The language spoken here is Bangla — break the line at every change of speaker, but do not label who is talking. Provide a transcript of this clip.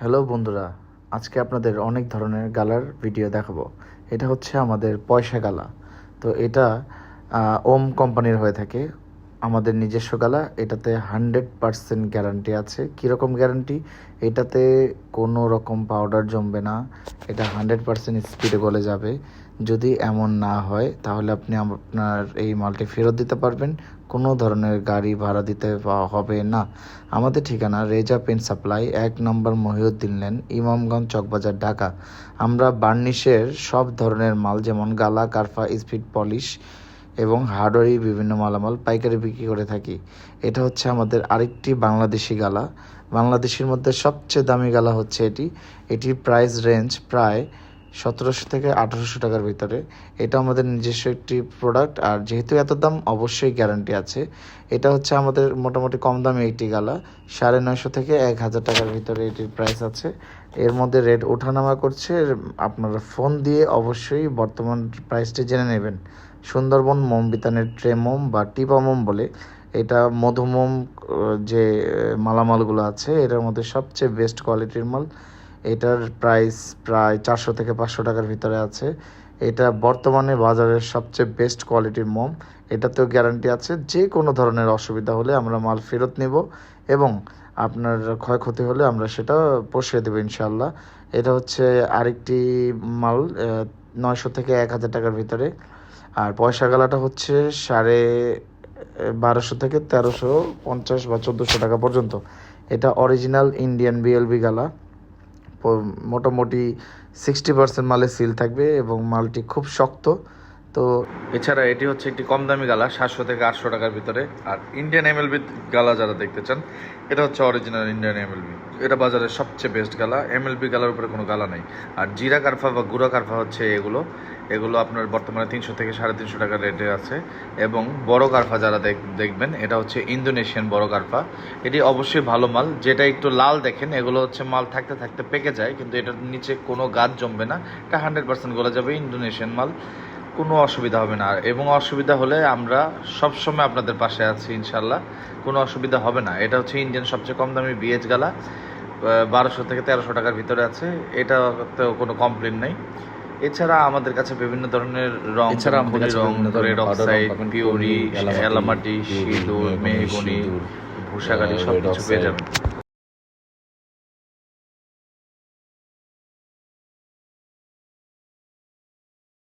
হ্যালো বন্ধুরা, আজকে আপনাদের অনেক ধরনের গালার ভিডিও দেখাবো। এটা হচ্ছে আমাদের পয়সা গালা। তো এটা ওম কোম্পানির হয়ে থাকে। আমাদের নিজস্ব গালা, এটাতে হান্ড্রেড পারসেন্ট গ্যারান্টি আছে। কীরকম গ্যারান্টি? এটাতে কোনো রকম পাউডার জমবে না। এটা হান্ড্রেড পারসেন্ট স্পিডে গলে যাবে। যদি এমন না হয়, তাহলে আপনি আপনার এই মালটি ফেরত দিতে পারবেন। কোনো ধরনের গাড়ি ভাড়া দিতে হবে না। আমাদের ঠিকানা রেজা পেন সাপ্লাই, এক নম্বর মহিউদ্দিন লেন, ইমামগঞ্জ, চকবাজার, ঢাকা। আমরা বার্নিশের সব ধরনের মাল যেমন গালা, কারফা, স্পিড পলিশ এবং হার্ডওয়ারি বিভিন্ন মালামাল পাইকারি বিক্রি করে থাকি। এটা হচ্ছে আমাদের আরেকটি বাংলাদেশি গালা। বাংলাদেশের মধ্যে সবচেয়ে দামি গালা হচ্ছে এটি। এটির প্রাইস রেঞ্জ প্রায় সতেরোশো থেকে আঠারোশো টাকার ভিতরে। এটা আমাদের নিজস্ব একটি প্রোডাক্ট আর যেহেতু এত দাম, অবশ্যই গ্যারান্টি আছে। এটা হচ্ছে আমাদের মোটামুটি কম দামে এইটি গালা। সাড়ে নয়শো থেকে এক হাজার টাকার ভিতরে এটির প্রাইস আছে। এর মধ্যে রেট ওঠানামা করছে। আপনারা ফোন দিয়ে অবশ্যই বর্তমান প্রাইসটি জেনে নেবেন। সুন্দরবন মোম বিতানের ট্রে মোম বা টিপা মোম বলে। এটা মধুমোম যে মালামালগুলো আছে, এটার মধ্যে সবচেয়ে বেস্ট কোয়ালিটির মাল। এটার প্রাইস প্রায় চারশো থেকে পাঁচশো টাকার ভিতরে আছে। এটা বর্তমানে বাজারের সবচেয়ে বেস্ট কোয়ালিটির মোম। এটাতেও গ্যারান্টি আছে যে কোনো ধরনের অসুবিধা হলে আমরা মাল ফেরত নেব এবং আপনার ক্ষয়ক্ষতি হলে আমরা সেটা পোষিয়ে দেবো ইনশাল্লাহ এটা হচ্ছে আরেকটি মাল নয়শো থেকে এক হাজার টাকার ভিতরে। আর পয়সা গালাটা হচ্ছে সাড়ে বারোশো থেকে তেরোশো পঞ্চাশ বা চোদ্দোশো টাকা পর্যন্ত। এটা অরিজিনাল ইন্ডিয়ান বিএলবি গালা। মোটামুটি সিক্সটি পার্সেন্ট মালে সিল থাকবে এবং মালটি খুব শক্ত। তো
এছাড়া এটি হচ্ছে একটি কম দামি গালা, সাতশো থেকে আটশো টাকার ভিতরে। আর ইন্ডিয়ান এমএলবি গালা যারা দেখতে চান, এটা হচ্ছে অরিজিনাল ইন্ডিয়ান এমএলবি এটা বাজারের সবচেয়ে বেস্ট গালা। এমএলবি গালার উপরে কোনো গালা নেই। আর জিরা কারফা বা গুড়া কারফা হচ্ছে এগুলো। এগুলো আপনার বর্তমানে তিনশো থেকে সাড়ে তিনশো টাকার রেটে আছে। এবং বড় কারফা যারা দেখ- দেখবেন, এটা হচ্ছে ইন্দোনেশিয়ান বড় কারফা। এটি অবশ্যই ভালো মাল। যেটা একটু লাল দেখেন, এগুলো হচ্ছে মাল থাকতে থাকতে পেকে যায়, কিন্তু এটার নিচে কোনো গাছ জমবে না। এটা হান্ড্রেড পার্সেন্ট গলে যাবে ইন্দোনেশিয়ান মাল। কোনো অসুবিধা হবে না। এবং অসুবিধা হলে আমরা সব সময় আপনাদের পাশে আছি ইনশাল্লাহ কোনো অসুবিধা হবে না। এটা হচ্ছে ইন্ডিয়ান সবচেয়ে কম দামি বিএচ গালা। বারোশো থেকে তেরোশো টাকার ভিতরে আছে। এটাতেও কোনো কমপ্লেন নেই। এছাড়া আমাদের কাছে বিভিন্ন ধরনের রং
এছাড়া আমাদের
রং রেড অক্সাইড পিওরি
এলামাটি,
সিঁদুর
মেহগনি, red
সব কিছু পেয়ে যাবেন।